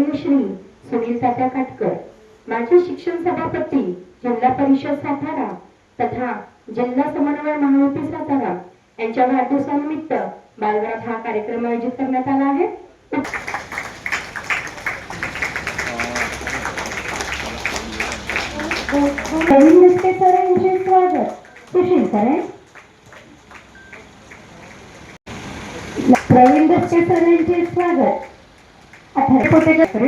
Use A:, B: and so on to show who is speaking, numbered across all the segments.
A: माननीय श्री सुनील तात्या काटकर माझे शिक्षण सभापती जिल्हा परिषद सातारा तथा जिल्हा समन्वय महायुती सातारा यांच्या वाढदिवसानिमित्त बालगरात हा कार्यक्रम आयोजित करण्यात आला आहे. प्रवीण मिस्के सर यांचे स्वागत. सुशील सर प्रवीण दस्ते सर यांचे स्वागत. अठरा कोटेकर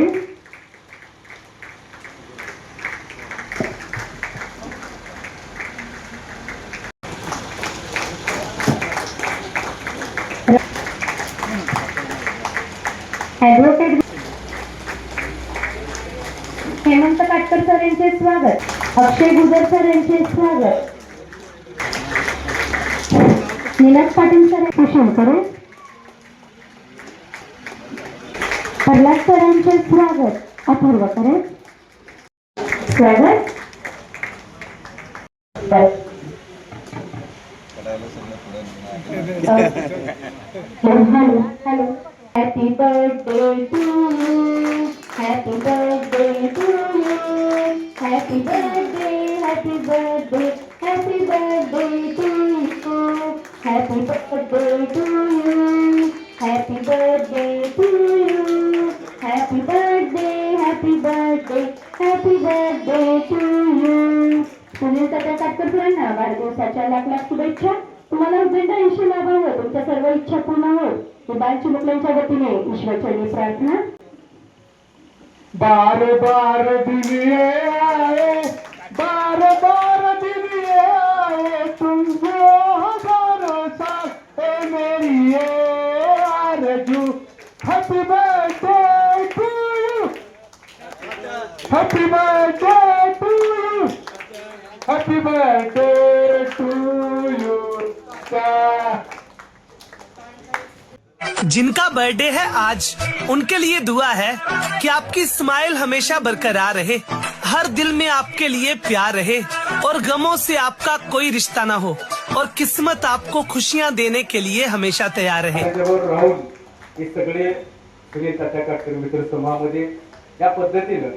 A: हेमंत काटकर सर यांचे स्वागत. अक्षय गुजर सर यांचे स्वागत. निलास पाटील सर कुशल करू प्रल्हाद सरांचे स्वागत. अथर्व करे. स्वागत. Hello hello. Happy birthday to you happy birthday to you happy birthday happy birthday happy birthday to you happy birthday to you happy birthday happy birthday to you Sunil तात्या काटकर वाढदिवसाच्या लाख लाख शुभेच्छा. तुम्हाला उद्दंड ऐंशी लाभावं तुमच्या सर्व इच्छा पूर्ण हो ही बाल चिमुकल्यांच्या वतीने ईश्वरचरणी प्रार्थना.
B: बार बार दिलिए आए बार बार happy birthday to you happy birthday to you
C: जिनका बर्थडे है आज उनके लिए दुआ है कि आपकी स्माइल हमेशा बरकरार रहे हर दिल में आपके लिए प्यार रहे और गमों से आपका कोई रिश्ता ना हो और किस्मत आपको खुशियाँ देने के लिए हमेशा तैयार रहे।
B: त्याच्यावर राहून हे सगळे सुनील मित्र समूहामध्ये या पद्धतीनं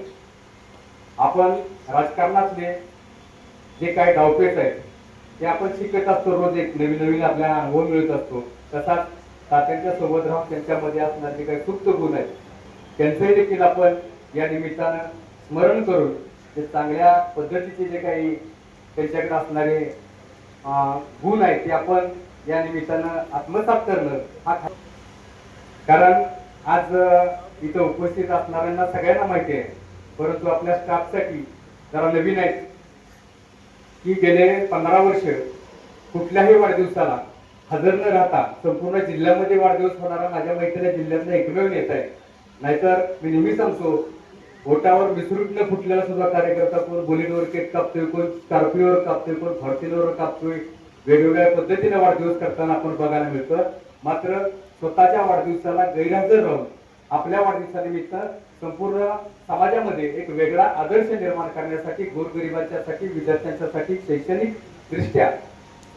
B: आपण राजकारणातले जे काही डावपेच आहेत ते आपण शिकत असतो रोज एक नवीन नवीन आपल्याला अनुभव मिळत असतो. तसाच तात्यांच्या सोबत राहून त्यांच्यामध्ये असणारे जे काही सुप्त गुण आहेत त्यांचंही देखील आपण या निमित्तानं स्मरण करून ते चांगल्या पद्धतीचे जे काही त्यांच्याकडे असणारे गुण आहेत ते आपण या निमित्तानं आत्मसात करणं हा कारण आज इथं उपस्थित असणाऱ्यांना सगळ्यांना माहिती आहे. परंतु आपल्या स्टाफसाठी जरा नवीन आहेत. की गेले पंधरा वर्ष कुठल्याही वाढदिवसाला हजर न राहता संपूर्ण जिल्ह्यामध्ये वाढदिवस होणारा माझ्या मैत्रिणी जिल्ह्यातला एकमेव नेता आहे. नाहीतर मी नेहमी सांगतो ओटावर विसरून न फुटलेला सुद्धा कार्यकर्ता कोण बुलेटवर केक कापतोय कोण स्कॉर्पिओवर कापतोय कोण फॉर्च्युनरवर कापतोय वेगवेगळ्या पद्धतीने वाढदिवस करताना आपण बघायला मिळतं. मात्र स्वतःच्या वाढदिवसाला गैरहजर राहून आपल्या वाढदिवसानिमित्त संपूर्ण समाजामध्ये एक वेगळा आदर्श निर्माण करण्यासाठी गोरगरिबांच्यासाठी विद्यार्थ्यांच्यासाठी शैक्षणिक दृष्ट्या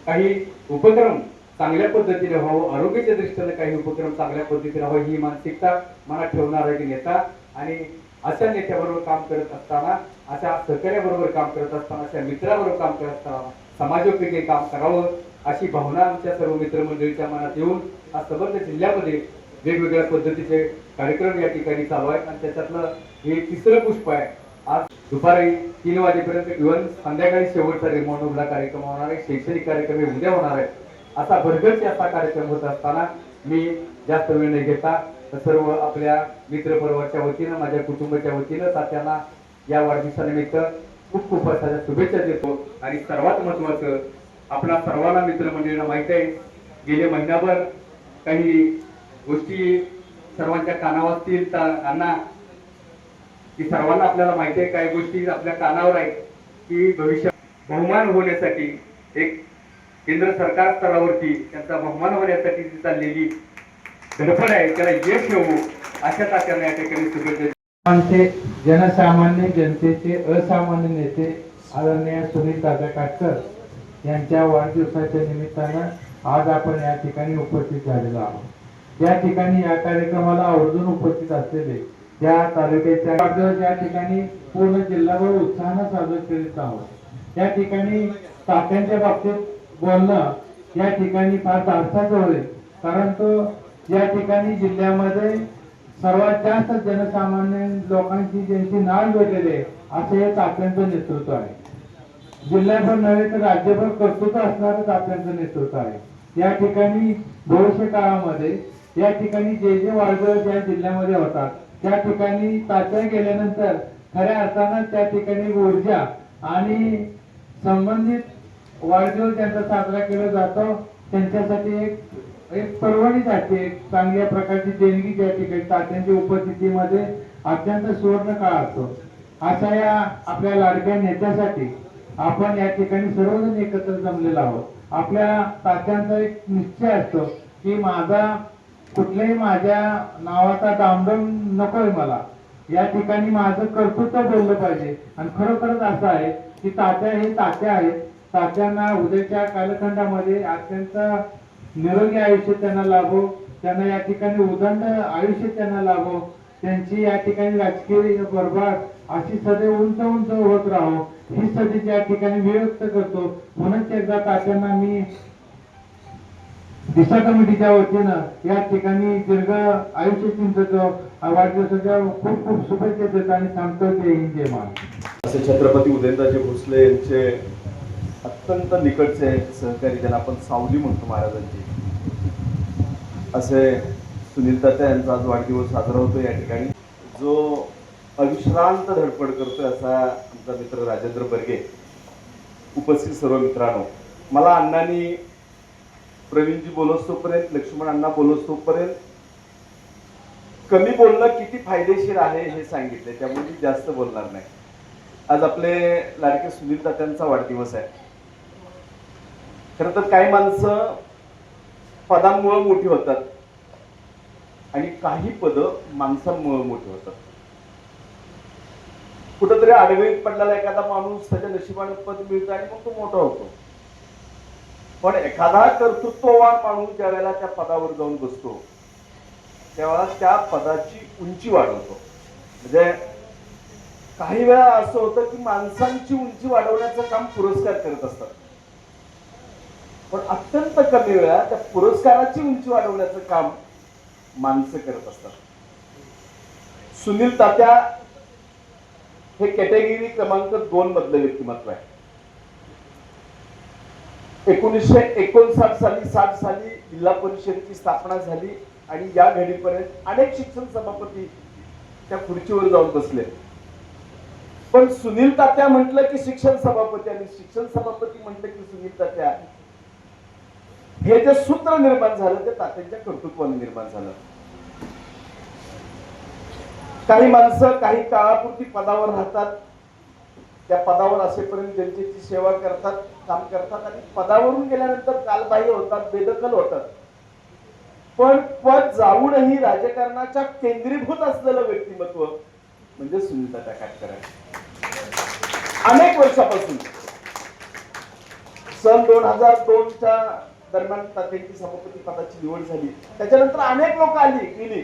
B: काही उपक्रम चांगल्या पद्धतीने व्हावं आरोग्याच्या दृष्टीने काही उपक्रम चांगल्या पद्धतीने व्हावं ही मानसिकता मनात ठेवणारा एक नेता आणि अशा नेत्याबरोबर काम करत असताना अशा सहकार्याबरोबर काम करत असताना अशा मित्राबरोबर काम करत असताना समाजोपयोगी काम करावं अशी भावना आमच्या सर्व मित्रमंडळीच्या मनात येऊन आज समग्र जिल्ह्यामध्ये वेगवेगळ्या पद्धतीचे कार्यक्रम या ठिकाणी चालू आहेत आणि त्याच्यातलं हे तिसरं पुष्प आहे. आज दुपारी तीन वाजेपर्यंत इव्हन संध्याकाळी शेवटचा रिमोंडला कार्यक्रम होणार आहे. शैक्षणिक कार्यक्रम हे उद्या होणार आहेत. असा भरगच असा कार्यक्रम होत असताना मी जास्त वेळ नाही घेता. तर सर्व आपल्या मित्रपरिवारच्या वतीनं माझ्या कुटुंबाच्या वतीनं तात्यांना या वाढदिवसानिमित्त खूप खूप अशा शुभेच्छा देतो. आणि सर्वात महत्वाचं आपल्या सर्वांना मित्रमंडळींना माहीत आहे गेले महिनाभर काही गोष्टी सर्वांच्या कानावर असतील तर अण्णा की सर्वांना आपल्याला माहिती आहे काही गोष्टी आपल्या कानावर आहेत की भविष्यात बहुमान होण्यासाठी एक केंद्र सरकार स्तरावरती त्यांचा बहुमान होण्यासाठी जी चाललेली धडपड आहे त्याला यश येऊ अशा तात्यांना या ठिकाणी शुभेच्छा
D: आमचे जनसामान्य जनतेचे असामान्य नेते आदरणीय सुनील दादा काटकर यांच्या वाढदिवसाच्या निमित्तानं आज आपण या ठिकाणी उपस्थित झालेलो आहोत. या ठिकाणी या कार्यक्रमाला आवर्जून उपस्थित असलेले या तालुक्याच्या या ठिकाणी पूर्ण जिल्हाभर उत्साहानं साजरा करीत आहोत. या ठिकाणी तात्यांच्या बाबतीत बोलणं या ठिकाणी फार धाडसाचं होईल. कारण तो या ठिकाणी जिल्ह्यामध्ये सर्वात जास्त जनसामान्य लोकांची ज्यांची नाळ जोडलेली आहे असं हे तात्यांचं नेतृत्व आहे. जिल्ह्याभर नव्हे तर राज्यभर कर्तृत्व असणारं तात्यांचं नेतृत्व आहे. या ठिकाणी भविष्य काळामध्ये या ठिकाणी जे जे वाढदिवस ज्या जिल्ह्यामध्ये होतात त्या ठिकाणी तात्या गेल्यानंतर खऱ्या अर्थानं त्या ठिकाणी ऊर्जा आणि संबंधित वाढदिवस त्यांचा साजरा केला जातो त्यांच्यासाठी एक एक पर्वणीसाठी एक चांगल्या प्रकारची देणगी त्या ठिकाणी तात्यांच्या उपस्थितीमध्ये अत्यंत सुवर्ण काळ असतो. अशा या आपल्या लाडक्या नेत्यासाठी आपण या ठिकाणी सर्वजण एकत्र जमलेलो आहोत. आपल्या तात्यांचा एक निश्चय असतो की माझा कुठल्याही माझ्या नावाचा डामडम नकोय मला. या ठिकाणी माझं कर्तृत्व बोललं पाहिजे. आणि खरोखरच असं आहे की तात्या हे तात्या आहेत. तात्यांना उद्याच्या कालखंडामध्ये अत्यंत निरोगी आयुष्य त्यांना लाभो. त्यांना या ठिकाणी उदंड आयुष्य त्यांना लाभो. त्यांची या ठिकाणी राजकीय बरबाद अशी सदैव उंच उंच होत राहो. ही सदी या ठिकाणी मी करतो म्हणून एकदा तात्यांना मी दिशा कमिटीच्या वतीनं या ठिकाणी दीर्घ आयुष्य चिंततो वाढदिवसाच्या खूप खूप शुभेच्छा देतो आणि सांगतो जय हिंद जय
E: असे छत्रपती उदयनराजे भोसले यांचे अत्यंत निकटचे सहकारी ज्यांना आपण सावली म्हणतो महाराजांची. असे सुनील तात्या यांचा आज वाढदिवस साजरा होतो या ठिकाणी. जो अविश्रांत धडपड करतोय असा आमचा मित्र राजेंद्र बर्गे. उपस्थित सर्व मित्रांनो मला अण्णांनी प्रवीणजी बोलत तोपर्यंत लक्ष्मण अण्णा बोलत कमी बोलणं किती फायदेशीर आहे हे सांगितले त्यामुळे मी जास्त बोलणार नाही. आज आपले लाडके सुनील तात्यांचा वाढदिवस आहे. खरं तर काही माणसं पदांमुळं मोठी होतात आणि काही पद माणसांमुळं मोठी होतात. कुठंतरी आडवेत पडलेला एखादा माणूस त्याच्या नशिबाने पद मिळतं आणि मग तो मोठा होतो. पण एखादा कर्तृत्ववान माणूस ज्या वेळेला त्या पदावर जाऊन बसतो त्यावेळेला त्या पदाची उंची वाढवतो. म्हणजे काही वेळा असं होतं की माणसांची उंची वाढवण्याचं काम पुरस्कार करत असतात. पण अत्यंत कमी वेळा त्या पुरस्काराची उंची वाढवण्याचं काम माणसं करत असतात. सुनील तात्या हे कॅटेगरी क्रमांक दोन मधलं व्यक्तिमत्व आहे. एकोणीसशे एकोणसाठ साली साठ साली जिल्हा परिषदेची स्थापना झाली आणि या घडीपर्यंत अनेक शिक्षण सभापती त्या खुर्चीवर जाऊन बसले. पण सुनील तात्या म्हटलं की शिक्षण सभापती आणि शिक्षण सभापती म्हटलं की सुनील तात्या हे जे सूत्र निर्माण झालं ते तात्यांच्या कर्तृत्वाने निर्माण झालं. काही माणसं काही काळापुरती पदावर राहतात त्या पदावर असेपर्यंत जनतेची सेवा करतात काम करतात आणि पदावरून गेल्यानंतर कालबाह्य होतात बेदखल होतात. पण पद जाऊनही राजकारणाच्या केंद्रीभूत असलेलं व्यक्तिमत्व म्हणजे सुनीता काटकर अनेक वर्षापासून. सन दोन हजार दोनच्या दरम्यान तात्यांची सभापती पदाची निवड झाली. त्याच्यानंतर अनेक लोक आली गेली.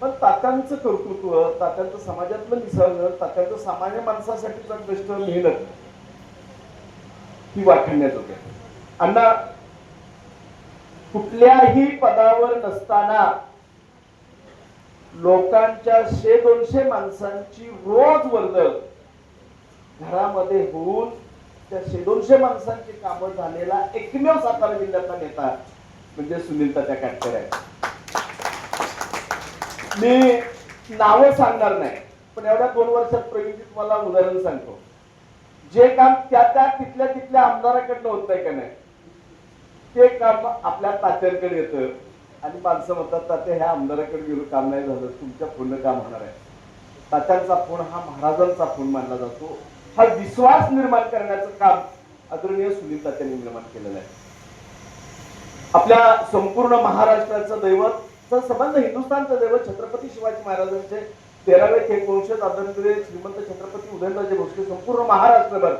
E: पण तात्यांचं कर्तृत्व तात्यांचं समाजातलं मिसळणं तात्यांचं सामान्य माणसासाठीचा कष्ट मेहनत ही वाखाणण्यात होते अण्णा कुठल्याही पदावर नसताना लोकांच्या शे दोनशे माणसांची रोज वर्दळ घरामध्ये होऊन त्या शे दोनशे माणसांची कामं झालेला एकमेव सातारा जिल्ह्यातला नेता म्हणजे सुनील तात्या काटकर आहे मी नावं सांगणार नाही पण एवढ्या दोन वर्षात प्रवीण तुम्हाला उदाहरण सांगतो. जे काम त्या त्या तिथल्या तिथल्या आमदाराकडनं होत आहे का नाही ते काम आपल्या तात्यांकडे येतं. आणि माणसं म्हणतात तात्या ह्या आमदाराकडे गेलो काम नाही झालं तुमच्या पूर्ण काम होणार आहे. तात्यांचा फोन हा महाराजांचा फोन मानला जातो. हा विश्वास निर्माण करण्याचं काम आदरणीय सुनील तात्यांनी निर्माण केलेलं आहे. आपल्या संपूर्ण महाराष्ट्राचं दैवत संबंध हिंदुस्थानचं दैवत छत्रपती शिवाजी महाराजांचे तेरावे थेट वंशज आदरणीय श्रीमंत छत्रपती उदयनराजे भोसले संपूर्ण महाराष्ट्रभर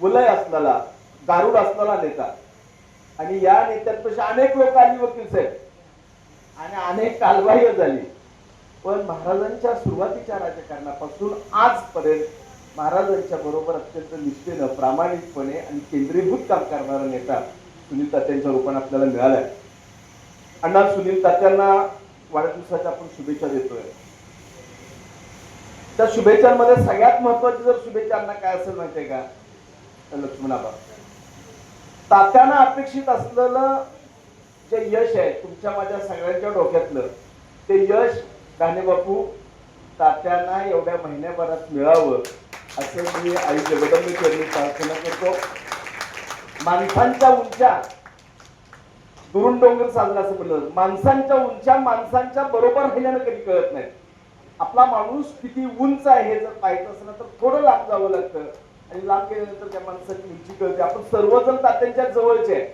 E: वलय असलेला गारुड असलेला नेता. आणि या नेत्यांपेक्षा अनेक लोक आली वकील साहेब. आणि अनेक कालबाह्य झाली. पण महाराजांच्या सुरुवातीच्या राजकारणापासून आजपर्यंत महाराजांच्या बरोबर अत्यंत निष्ठेनं प्रामाणिकपणे आणि केंद्रीभूत काम करणारा नेता सुनील तात्यांच्या रूपाने आपल्याला मिळालाय. अण्णा सुनील तात्यांना वाढदिवसाच्या आपण शुभेच्छा देतोय. त्या शुभेच्छांमध्ये सगळ्यात महत्वाची जर शुभेच्छांना काय असेल माहितीये का? तर लक्ष्मणाबा तात्यांना अपेक्षित असलेलं जे यश आहे तुमच्या माझ्या सगळ्यांच्या डोक्यातलं ते यश गाणे बापू तात्यांना एवढ्या महिन्याभरात मिळावं असं मी आई जगदंबेश्वरी प्रार्थना करतो. माणसांच्या उंच्या दुरून डोंगर चालला असं म्हणलं. माणसांच्या उंच्या माणसांच्या बरोबर राहिल्यानं कधी कळत नाही. आपला माणूस किती उंच आहे हे जर पाहायचं असलं तर थोडं लांब जावं लागतं. आणि लांब गेल्यानंतर त्या माणसाची उंची कळते. आपण सर्वजण तात्यांच्या जवळचे आहे.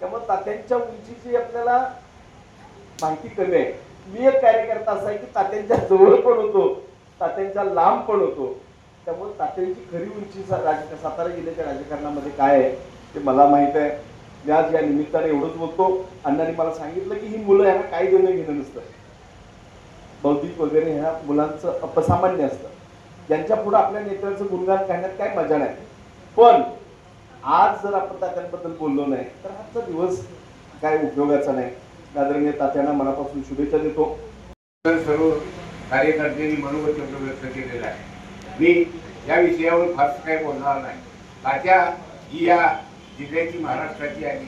E: त्यामुळे तात्यांच्या उंचीची आपल्याला माहिती कमी आहे. मी एक कार्यकर्ता असा आहे की तात्यांच्या जवळ पण होतो. तात्यांच्या लांब पण होतो. त्यामुळे तात्यांची खरी उंची राज- सातारा जिल्ह्याच्या राजकारणामध्ये काय आहे ते मला माहीत आहे. मी आज या निमित्ताने एवढंच बोलतो. अण्णांनी मला सांगितलं की ही मुलं यांना काय देणं घेणं नसतं. बौद्धिक वगैरे ह्या मुलांचं अपसामान्य असतं. ज्यांच्या पुढं आपल्या नेत्रांचं गुणगान करण्यात काय मजा नाही. पण आज जर आपण तात्यांबद्दल बोललो नाही तर आजचा दिवस काय उपयोगाचा नाही. आदरणीय तात्यांना मनापासून शुभेच्छा देतो.
F: सर्व कार्यकर्त्यांनी मनोगत व्यक्त केलेला आहे. मी या विषयावर फारसं काही बोलणार नाही. तात्या ही या जिल्ह्याची महाराष्ट्राची आणि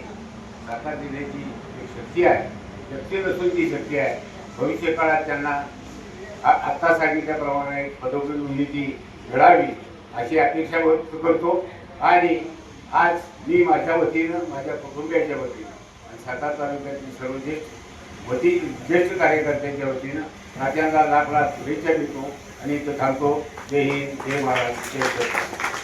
F: सातारा जिल्ह्याची एक शक्ती आहे शक्ती नसून ती शक्ती आहे. भविष्य काळात त्यांना आत्ता सांगितल्याप्रमाणे पदोपदी उन्नती घडावी अशी अपेक्षा व्यक्त करतो. आणि आज मी माझ्या वतीनं माझ्या कुटुंबियाच्या वतीनं आणि सातारा तालुक्यातील सर्व ज्येष्ठ वती ज्येष्ठ कार्यकर्त्यांच्या वतीनं नात्यांना लाख लाख शुभेच्छा देतो आणि इथं थांबतो. जय हिंद जय महाराष्ट्र जय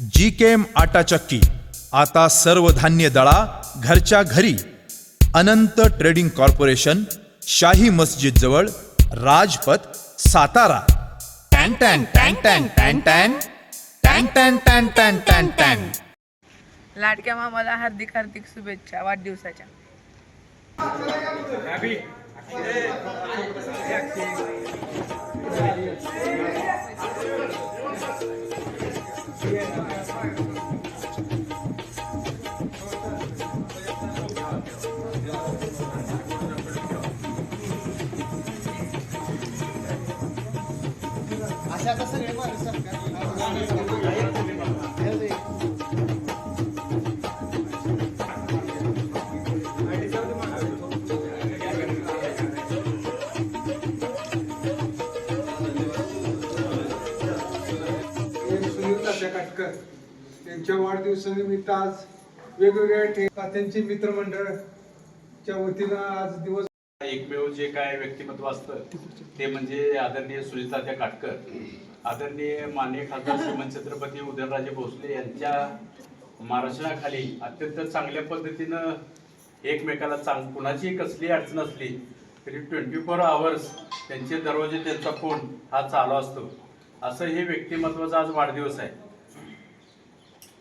G: जी केम आटा चक्की. आता सर्व धान्य दळा घरच्या घरी. अनंत ट्रेडिंग कॉर्पोरेशन शाही मस्जिद जवळ राजपथ सातारा. टॅन टॅन टॅन टॅन टॅन टॅन. टॅन टॅन टॅन टॅन टॅन टॅन.
H: लाडक्या मामाला हार्दिक हार्दिक शुभेच्छा वाढदिवसाच्या.
I: वेगवेगळ्या त्यांची मित्रमंडळच्या वतीनं आज दिवस
J: एकमेव जे काय व्यक्तिमत्व असतं ते म्हणजे आदरणीय सुनीतात्या काटकर. आदरणीय माननीय खासदार श्रीमंत छत्रपती उदयनराजे भोसले यांच्या मार्गदर्शनाखाली अत्यंत चांगल्या पद्धतीनं एकमेकाला चांग कुणाची कसली अडचण असली तरी ट्वेंटी फोर आवर्स त्यांचे दरवाजे त्यांचा फोन हा चालू असतो. असं हे व्यक्तिमत्वाचा आज वाढदिवस आहे.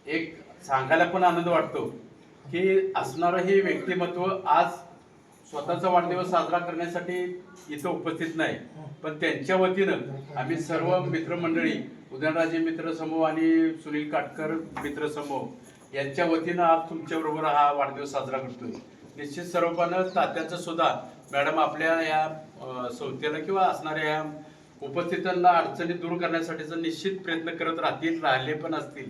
J: एक सांगायला पण आनंद वाटतो की असणारं हे व्यक्तिमत्व आज स्वतःचा वाढदिवस साजरा करण्यासाठी इथं उपस्थित नाही. पण त्यांच्या वतीनं आम्ही सर्व मित्रमंडळी उदयनराजे मित्रसमूह आणि सुनील काटकर मित्रसमूह यांच्या वतीनं आज तुमच्याबरोबर हा वाढदिवस साजरा करतोय. निश्चित स्वरूपानं तात्याचं सुद्धा मॅडम आपल्या या संस्थेला किंवा असणाऱ्या या उपस्थितांना अडचणी दूर करण्यासाठीचा निश्चित प्रयत्न करत राहतील राहिले पण असतील.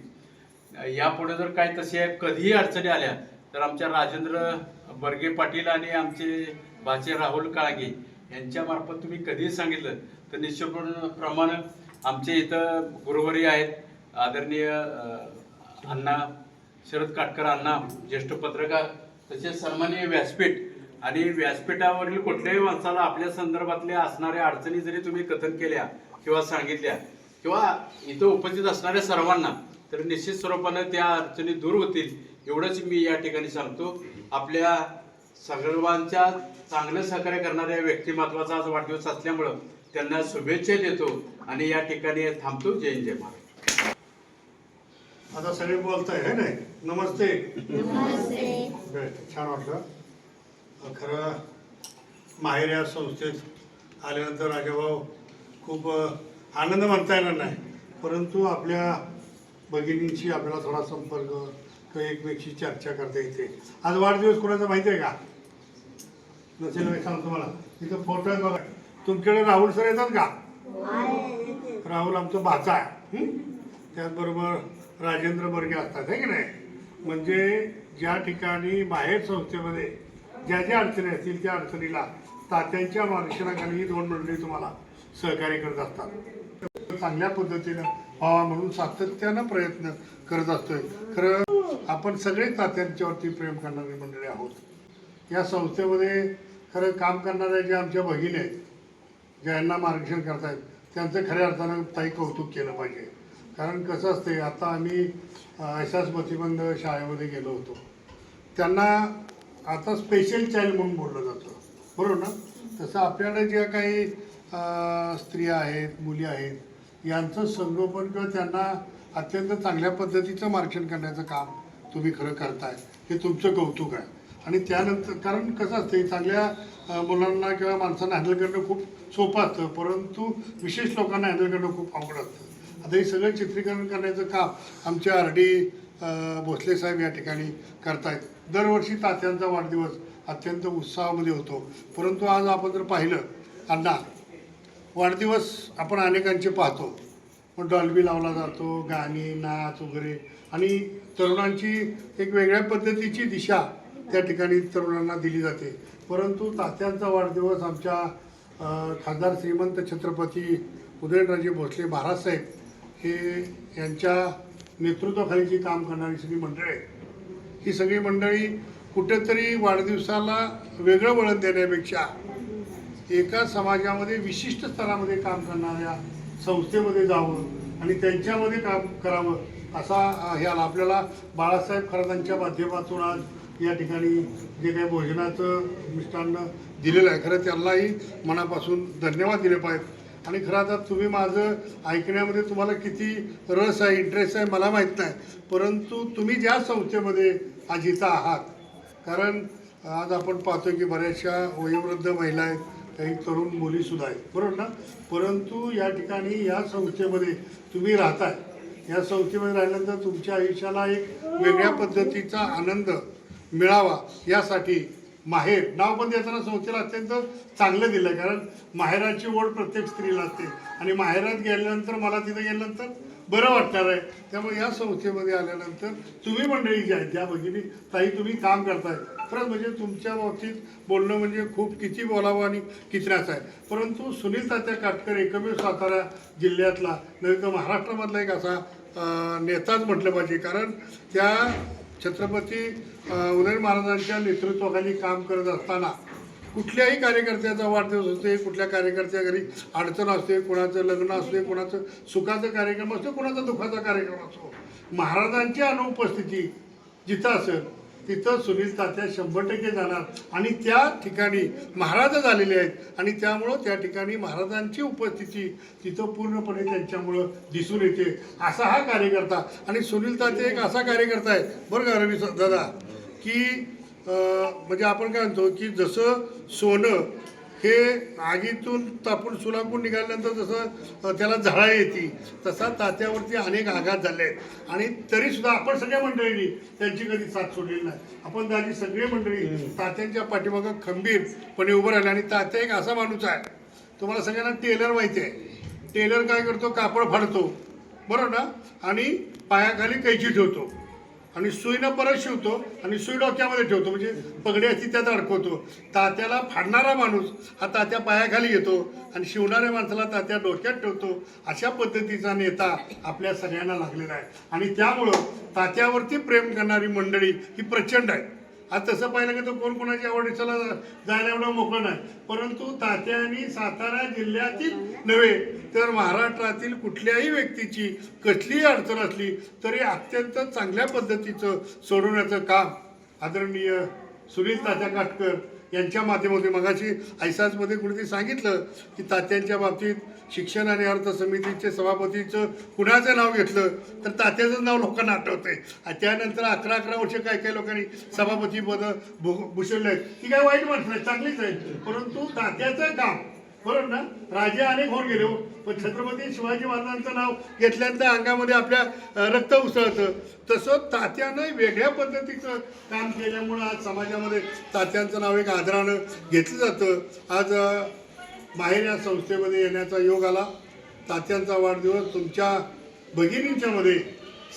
J: यापुढे जर काय तसे कधीही अडचणी आल्या तर आमच्या राजेंद्र बर्गे पाटील आणि आमचे भाचे राहुल काळगे यांच्यामार्फत तुम्ही कधीही सांगितलं तर निश्चितप्रमाणे आमचे इथं गुरुवारी आहेत आदरणीय अण्णा शरद काटकर अण्णा ज्येष्ठ पत्रकार तसेच सन्माननीय व्यासपीठ आणि व्यासपीठावरील कुठल्याही माणसाला आपल्या संदर्भातल्या असणाऱ्या अडचणी जरी तुम्ही कथन केल्या किंवा सांगितल्या किंवा इथं उपस्थित असणाऱ्या सर्वांना तर निश्चित स्वरूपानं त्या अडचणी दूर होतील एवढंच मी या ठिकाणी सांगतो. आपल्या सर्वांच्या चांगलं सहकार्य करणाऱ्या व्यक्तिमत्वाचा आज वाढदिवस असल्यामुळं त्यांना शुभेच्छा देतो आणि या ठिकाणी थांबतो. जय हिंद, जय महाराज
I: आता सगळे बोलताय है नाही? नमस्ते. छान वाटलं. खरं माहेर या संस्थेत आल्यानंतर राजाभाऊ खूप आनंद म्हणता येणार नाही. परंतु आपल्या भगिनींशी आपल्याला थोडा संपर्क किंवा एकमेकशी चर्चा करता येते. आज वाढदिवस कोणाचा माहिती आहे का? नसेल मी सांगतो मला तिथं फोटो आहे बघा. तुमच्याकडे राहुल सर येतात का? राहुल आमचं भाचा आहे. त्याचबरोबर राजेंद्र बर्गे असतात आहे की नाही? म्हणजे ज्या ठिकाणी बाहेर संस्थेमध्ये ज्या ज्या अडचणी असतील त्या अडचणीला तात्यांच्या मार्गदर्शनाखाली ही दोन मंडळी तुम्हाला सहकार्य करत असतात. चांगल्या पद्धतीनं व्हावा म्हणून सातत्यानं प्रयत्न करत असतोय. खरं आपण सगळे तात्यांच्यावरती प्रेम करणारी मंडळी आहोत. या संस्थेमध्ये खरं काम करणाऱ्या ज्या आमच्या भगिनी आहेत ज्यांना मार्गदर्शन करतायत त्यांचं खऱ्या अर्थानं ताई कौतुक केलं पाहिजे. कारण कसं असते आता आम्ही ऐसास प्रतिबंध शाळेमध्ये गेलो होतो. त्यांना आता स्पेशल चाइल्ड म्हणून बोललं जातं. बरोबर ना? तसं आपल्याला ज्या काही स्त्रिया आहेत मुली आहेत यांचं संगोपन किंवा त्यांना अत्यंत चांगल्या पद्धतीचं मार्गदर्शन करण्याचं काम तुम्ही खरं करताय. हे तुमचं कौतुक आहे. आणि त्यानंतर कारण कसं असते चांगल्या मुलांना किंवा माणसांना हँडल करणं खूप सोपं असतं परंतु विशेष लोकांना हँडल करणं खूप अवघड असतं. आता हे सगळं चित्रीकरण करण्याचं काम आमच्या आर डी भोसले साहेब या ठिकाणी करतायत. दरवर्षी तात्यांचा वाढदिवस अत्यंत उत्साहामध्ये होतो. परंतु आज आपण जर पाहिलं अण्णा वाढदिवस आपण अनेकांचे पाहतो. मग डॉल्बी लावला जातो गाणी नाच वगैरे. आणि तरुणांची एक वेगळ्या पद्धतीची दिशा त्या ठिकाणी तरुणांना दिली जाते. परंतु तात्यांचा वाढदिवस आमच्या खासदार श्रीमंत छत्रपती उदयनराजे भोसले महाराजसाहेब हे यांच्या नेतृत्वाखाली जी काम करणारी सगळी मंडळी आहेत. ही सगळी मंडळी कुठेतरी वाढदिवसाला वेगळं वळण देण्यापेक्षा एका समाजामध्ये विशिष्ट स्तरामध्ये काम करणाऱ्या संस्थेमध्ये जावं आणि त्यांच्यामध्ये काम करावं असा ह्याला आपल्याला बाळासाहेब खरातांच्या माध्यमातून आज या ठिकाणी जे काही भोजनाचं मिष्टान्न दिलेलं आहे खरं त्यांनाही मनापासून धन्यवाद दिले पाहिजेत. आणि खरं आता तुम्ही माझं ऐकण्यामध्ये तुम्हाला किती रस आहे इंटरेस्ट आहे मला माहीत नाही. परंतु तुम्ही ज्या संस्थेमध्ये आज आहात कारण आज आपण पाहतो की बऱ्याचशा वयोवृद्ध महिला आहेत काही तरुण मुलीसुद्धा आहेत. बरोबर ना? परंतु या ठिकाणी या संस्थेमध्ये तुम्ही राहताय. या संस्थेमध्ये राहिल्यानंतर तुमच्या आयुष्याला एक वेगळ्या पद्धतीचा आनंद मिळावा यासाठी माहेर नाव पण देताना संस्थेला अत्यंत चांगलं दिलं कारण माहेराची ओढ प्रत्येक स्त्रीला असते. आणि माहेरात गेल्यानंतर मला तिथं गेल्यानंतर बरं वाटणार आहे. त्यामुळे या संस्थेमध्ये आल्यानंतर तुम्ही मंडळी जी आहेत ज्या भगिनी ताई तुम्ही काम करताय. खरंच म्हणजे तुमच्या बाबतीत बोलणं म्हणजे खूप किती बोलावं आणि कितऱ्याच आहे. परंतु सुनील तात्या काटकर एकमेव सातारा जिल्ह्यातला नाही तर महाराष्ट्रामधला एक असा नेताच म्हटलं पाहिजे. कारण त्या छत्रपती उदय उदयन महाराजांच्या नेतृत्वाखाली काम करत असताना कुठल्याही कार्यकर्त्याचा वाढदिवस असते कुठल्या कार्यकर्त्या घरी अडचण असते कोणाचं लग्न असते कोणाचं सुखाचा कार्यक्रम असतो कोणाचा दुःखाचा कार्यक्रम असतो. महाराजांची अनुपस्थिती जिथं असेल तिथं सुनील तात्या शंभर टक्के जाणार. आणि त्या ठिकाणी महाराज झालेले आहेत. आणि त्यामुळं त्या ठिकाणी महाराजांची उपस्थिती तिथं पूर्णपणे त्यांच्यामुळं दिसून येते. असा हा कार्यकर्ता. आणि सुनील तात्या एक असा कार्यकर्ता आहे. बरं का रवी दादा? की म्हणजे आपण काय म्हणतो की जसं सोनं हे आगीतून तापून सुलाकून निघाल्यानंतर जसं त्याला झळा येते तसा तात्यावरती अनेक आघात झाले आहेत आणि तरीसुद्धा आपण सगळ्या मंडळींनी त्यांची कधी साथ सोडलेली नाही. आपण दाजी सगळे मंडळी तात्यांच्या पाठीमागं खंबीरपणे उभं राहिले आणि तात्या एक असा माणूस आहे तुम्हाला सगळ्यांना टेलर माहिती आहे. टेलर काय करतो? कापड फाडतो. बरोबर ना? आणि पायाखाली कैची ठेवतो. आणि सुईनं परत शिवतो आणि सुई डोक्यामध्ये ठेवतो म्हणजे पगडी अशी त्यात अडकवतो. तात्याला फाडणारा माणूस हा तात्या पायाखाली येतो आणि शिवणाऱ्या माणसाला तात्या डोक्यात ठेवतो. अशा पद्धतीचा नेता आपल्या सगळ्यांना लागलेला आहे. आणि त्यामुळं तात्यावरती प्रेम करणारी मंडळी ही प्रचंड आहे. आज तसं पाहिलं की तो कोण कोणाच्या आवडीच्याला जायला एवढं मोकळं नाही. परंतु तात्यानी सातारा जिल्ह्यातील नव्हे तर महाराष्ट्रातील कुठल्याही व्यक्तीची कसलीही अडचण असली तरी अत्यंत चांगल्या पद्धतीचं सोडवण्याचं काम आदरणीय सुनील तात्या काटकर यांच्या माध्यमातून. मगाशी ऐसाजमध्ये कुणीतरी सांगितलं की तात्यांच्या बाबतीत शिक्षण आणि अर्थ समितीचे सभापतीचं कुणाचं नाव घेतलं? तर तात्याचं नाव लोकांना आठवतंय. आणि त्यानंतर अकरा अकरा वर्ष काही काही लोकांनी सभापती पद भूषवलं आहेत ती काय वाईट माणसं नाही चांगलीच आहे परंतु तात्याचं काम बरोबर ना राजे अनेक होऊन गेले हो. पण छत्रपती शिवाजी महाराजांचं नाव घेतल्यानंतर अंगामध्ये आपल्या रक्त उसळतं. तसं तात्यानं वेगळ्या पद्धतीचं काम केल्यामुळं आज समाजामध्ये तात्यांचं नाव एक आदरानं घेतलं जातं. आज बाहेर या संस्थेमध्ये येण्याचा योग आला. तात्यांचा वाढदिवस तुमच्या भगिनींच्या मध्ये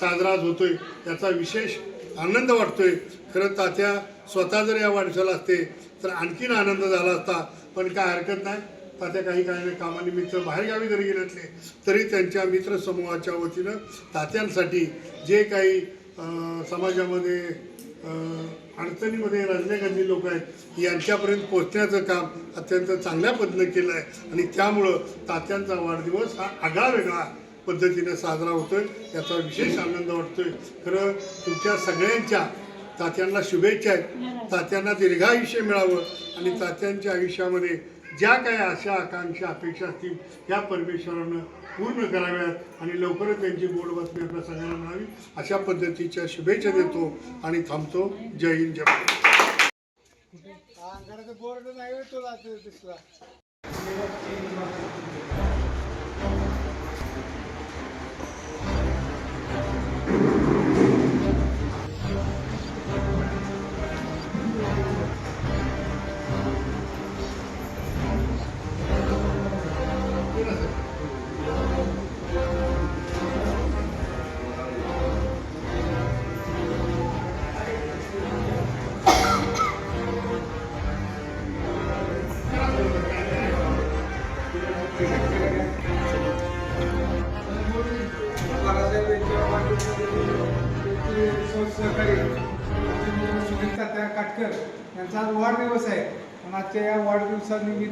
I: साजरा आज होतोय. याचा विशेष आनंद वाटतोय. खरं तात्या स्वतः जर या वाढदिवसाला असते तर आणखीन आनंद झाला असता. पण काय हरकत नाही. तात्या काही काही कामानिमित्त बाहेरगावी जरी गेले असले तरी त्यांच्या मित्रसमूहाच्या वतीनं तात्यांसाठी जे काही समाजामध्ये अडचणीमध्ये रजनीगंधी लोक आहेत यांच्यापर्यंत पोचण्याचं काम अत्यंत चांगल्या पद्धतीनं केलं आहे. आणि त्यामुळं तात्यांचा वाढदिवस हा आगळा वेगळा पद्धतीनं साजरा होतोय. याचा विशेष आनंद वाटतोय. खरं तुमच्या सगळ्यांच्या तात्यांना शुभेच्छा आहेत. तात्यांना दीर्घायुष्य मिळावं आणि तात्यांच्या आयुष्यामध्ये ज्या काही आशा आकांक्षा अपेक्षा असतील त्या परमेश्वरानं पूर्ण कराव्यात आणि लवकरच त्यांची गोड बातमी आपल्या सगळ्यांना मिळावी. अशा पद्धतीच्या शुभेच्छा देतो आणि थांबतो. जय हिंद जय
D: बोर्ड नाही तुला दिसला.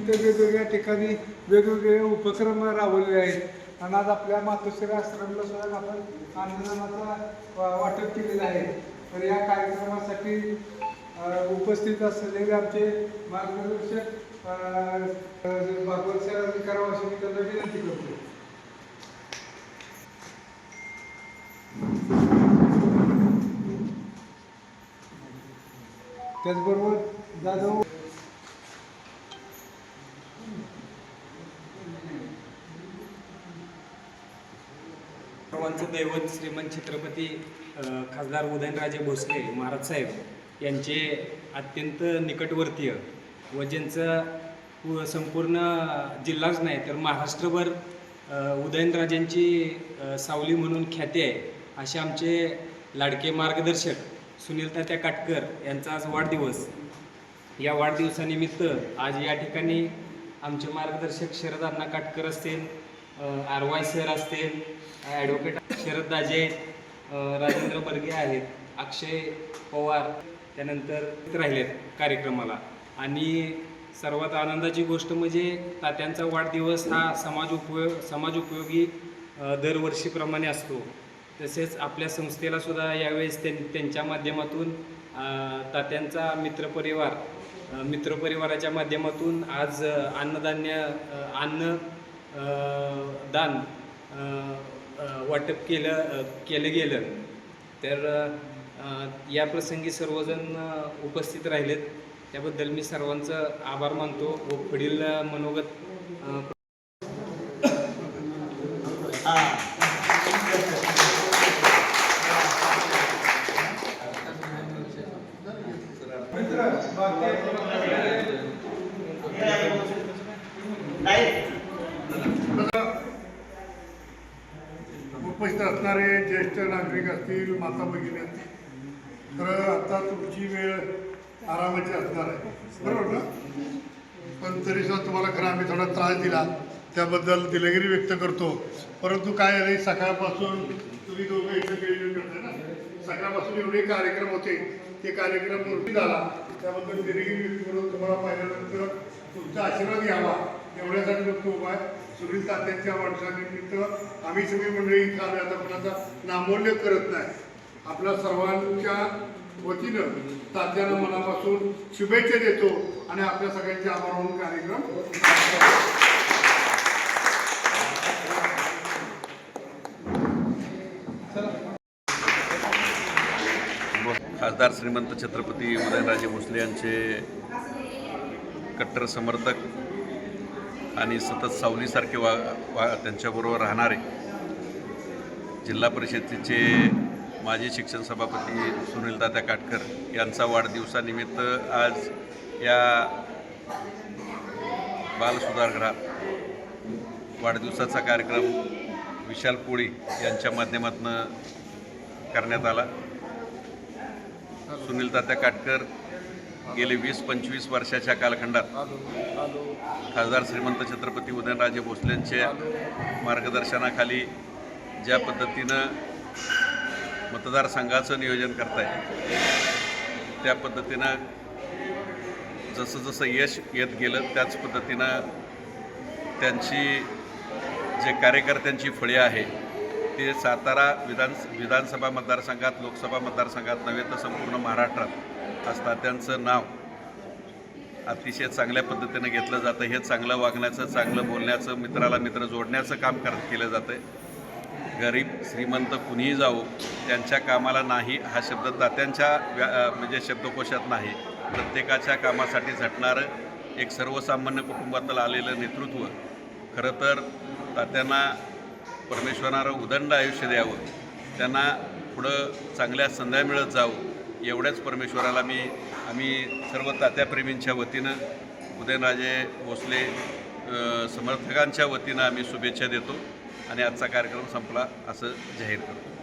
D: वाढदिवसानिमित्त वेगवेगळ्या ठिकाणी वेगवेगळे उपक्रम राबवले आहेत. आणि आज आपल्या मातोश्री आश्रमला सुद्धा आपण आंदोलनाचा वाटप केलेलं आहे. तर या कार्यक्रमासाठी उपस्थित असलेले आमचे मार्गदर्शक भागवत सरांनी करावं अशी मी त्यांना विनंती करतो त्याचबरोबर जाधव
K: सर्वांचं दैवत श्रीमंत छत्रपती खासदार उदयनराजे भोसले महाराज साहेब यांचे अत्यंत निकटवर्तीय व ज्यांचं संपूर्ण जिल्हाच नाही तर महाराष्ट्रभर उदयनराजेंची सावली म्हणून ख्याती आहे असे आमचे लाडके मार्गदर्शक सुनील तात्या काटकर यांचा आज वाढदिवस. या वाढदिवसानिमित्त आज या ठिकाणी आमचे मार्गदर्शक शरद अण्णा काटकर असतील आर वाय सर असतील ॲडव्होकेट शरद दाजे राजेंद्र बर्गे आहेत अक्षय पवार त्यानंतर राहिलेत कार्यक्रमाला. आणि सर्वात आनंदाची गोष्ट म्हणजे तात्यांचा वाढदिवस हा समाज उपयोग समाज उपयोगी दरवर्षीप्रमाणे असतो. तसेच आपल्या संस्थेला सुद्धा यावेळेस त्यां त्यांच्या माध्यमातून तात्यांचा मित्रपरिवार मित्रपरिवाराच्या माध्यमातून आज अन्नधान्य अन्न दान वाटप केलं केलं गेलं. तर या प्रसंगी सर्वजण उपस्थित राहिलेत. त्याबद्दल मी सर्वांचं आभार मानतो व पुढील मनोगत अ,
I: उपस्थित असणारे ज्येष्ठ नागरिक असतील माता भगिनी असतील तर आता तुमची वेळ आरामाची असणार आहे. बरोबर ना? पण तरी सुद्धा तुम्हाला खरं आम्ही थोडा त्रास दिला. त्याबद्दल दिलगिरी व्यक्त करतो. परंतु काय आहे सकाळपासून तुम्ही दोघं इथं करताय ना? सकाळपासून एवढे कार्यक्रम होते. ते कार्यक्रम मूर्ती झाला. त्याबद्दल दिलगिरी व्यक्त करून तुम्हाला पाहिल्यानंतर तुमचा आशीर्वाद घ्यावा. एवढ्यासाठी लोक उभा आहे. सुनील तात्यांच्या वाढदिवसानिमित्त आम्ही सगळी मंडळी इथं आम्ही आता कोणाचा नामोल्य करत नाही. आपल्या सर्वांच्या वतीनं तात्यांना मनापासून शुभेच्छा देतो आणि आपल्या सगळ्यांचे आभार म्हणून कार्यक्रम
L: खासदार श्रीमंत छत्रपती उदयनराजे भोसले यांचे कट्टर समर्थक आणि सतत सावलीसारखे वा वा त्यांच्याबरोबर राहणारे जिल्हा परिषदेचे माजी शिक्षण सभापती सुनील दादा काटकर यांचा वाढदिवसानिमित्त आज या बालसुधारगृहात वाढदिवसाचा कार्यक्रम विशाल कोळी यांच्या माध्यमातून करण्यात आला. सुनील तात्या काटकर गेले वीस पंचवीस वर्षाच्या कालखंडात. खासदार श्रीमंत छत्रपती उदयनराजे भोसलेंच्या मार्गदर्शनाखाली ज्या पद्धतीनं मतदारसंघाचं नियोजन करताय त्या पद्धतीनं जसं जसं यश येत गेलं त्याच पद्धतीनं त्यांची जे कार्यकर्त्यांची फळे आहे ते सातारा विधान विधानसभा मतदारसंघात लोकसभा मतदारसंघात नव्हे तर संपूर्ण महाराष्ट्रात आज तात्यांचं नाव अतिशय चांगल्या पद्धतीनं घेतलं जातं. हे चांगलं वागण्याचं चांगलं बोलण्याचं मित्राला मित्र जोडण्याचं काम कर केलं जातं आहे गरीब श्रीमंत कुणीही जावो त्यांच्या कामाला नाही हा शब्द दात्यांच्या व्या म्हणजे शब्दकोशात नाही. प्रत्येकाच्या कामासाठी झटणारं एक सर्वसामान्य कुटुंबातलं आलेलं नेतृत्व खरं तर तात्यांना परमेश्वरानं उदंड आयुष्य द्यावं. त्यांना पुढं चांगल्या संध्या मिळत जावं. एवढ्याच परमेश्वराला मी आम्ही सर्व तात्याप्रेमींच्या वतीनं उदयनराजे भोसले समर्थकांच्या वतीनं आम्ही शुभेच्छा देतो आणि आजचा कार्यक्रम संपला असं जाहीर करतो.